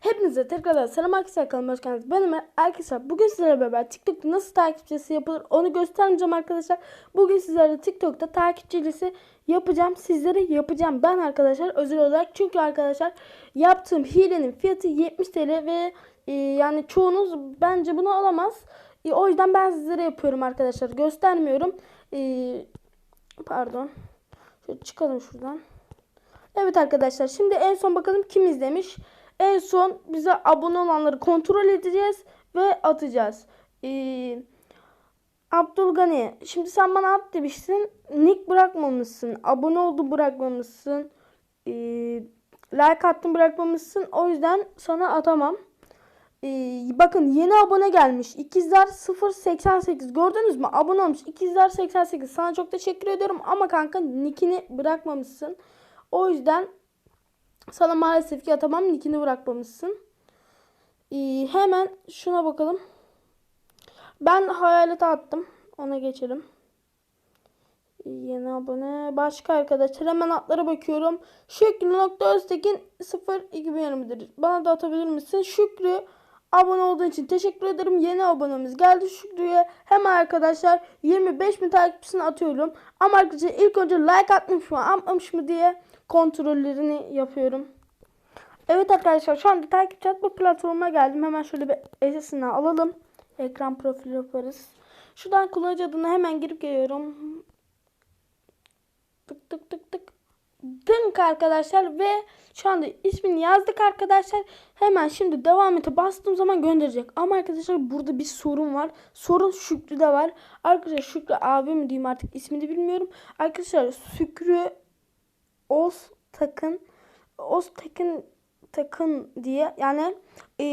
Hepinize tekrardan selam arkadaşlar kanalıma hoş geldiniz. Benim arkadaşlar bugün sizlerle beraber TikTok'ta nasıl takipçisi yapılır onu göstermeyeceğim arkadaşlar. Bugün sizlerle TikTok'ta takipçilisi yapacağım. Sizlere yapacağım ben arkadaşlar özel olarak. Çünkü arkadaşlar yaptığım hilenin fiyatı 70 TL ve e, yani çoğunuz bence bunu alamaz. E, o yüzden ben sizlere yapıyorum arkadaşlar. Göstermiyorum. E, pardon. Şöyle çıkalım şuradan. Evet arkadaşlar şimdi en son bakalım kim izlemiş. En son bize abone olanları kontrol edeceğiz ve atacağız. Ee, Abdülgani şimdi sen bana at demişsin. Nick bırakmamışsın. Abone oldu bırakmamışsın. Ee, like attın bırakmamışsın. O yüzden sana atamam. Ee, bakın yeni abone gelmiş. İkizler 088 gördünüz mü? Abone olmuş. İkizler 88 sana çok teşekkür ediyorum ama kanka nickini bırakmamışsın. O yüzden sana maalesef ki atamam. Nickini bırakmamışsın. Ee, hemen şuna bakalım. Ben hayalete attım. Ona geçelim. Ee, Yeni abone. Başka arkadaşlar. Hemen atlara bakıyorum. Şükrü.öztekin 0220'dir. Bana da atabilir misin? Şükrü abone olduğun için teşekkür ederim. Yeni abonemiz geldi Şükrü'ye. Hemen arkadaşlar 25 bin takipçisini atıyorum. Ama arkadaşlar ilk önce like atmış mı atmamış mı diye kontrollerini yapıyorum. Evet arkadaşlar şu anda takipçi atma platformuna geldim. Hemen şöyle bir SS'ini alalım. Ekran profili yaparız. Şuradan kullanıcı adına hemen girip geliyorum. Tık tık tık tık. Dınk arkadaşlar ve şu anda ismini yazdık arkadaşlar. Hemen şimdi devam ete bastığım zaman gönderecek. Ama arkadaşlar burada bir sorun var. Sorun Şükrü'de var. Arkadaşlar Şükrü abi mi diyeyim artık ismini bilmiyorum. Arkadaşlar Şükrü Oz Takın Oz Takın Takın diye yani e,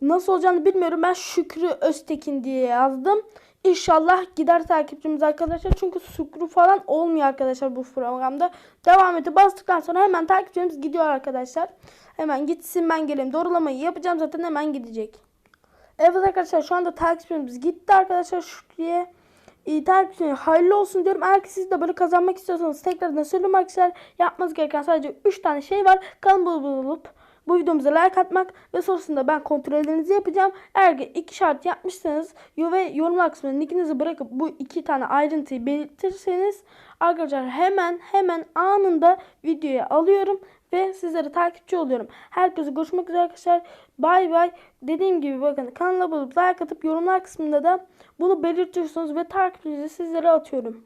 nasıl olacağını bilmiyorum. Ben Şükrü Öztekin diye yazdım. İnşallah gider takipçimiz arkadaşlar. Çünkü Şükrü falan olmuyor arkadaşlar bu programda. Devam eti bastıktan sonra hemen takipçimiz gidiyor arkadaşlar. Hemen gitsin ben geleyim. Doğrulamayı yapacağım zaten hemen gidecek. Evet arkadaşlar şu anda takipçimiz gitti arkadaşlar Şükrü'ye. E, takipçiniz hayırlı olsun diyorum. Eğer ki siz de böyle kazanmak istiyorsanız tekrardan söyleyeyim arkadaşlar. Yapmanız gereken sadece 3 tane şey var. Kanalıma bulup bu videomuza like atmak ve sonrasında ben kontrollerinizi yapacağım. Eğer ki iki şart yapmışsanız ve yorumlar kısmına nickinizi bırakıp bu iki tane ayrıntıyı belirtirseniz arkadaşlar hemen hemen anında videoya alıyorum ve sizlere takipçi oluyorum. Herkese görüşmek üzere arkadaşlar. Bay bay. Dediğim gibi bakın kanala bulup like atıp yorumlar kısmında da bunu belirtiyorsunuz ve takipçinizi sizlere atıyorum.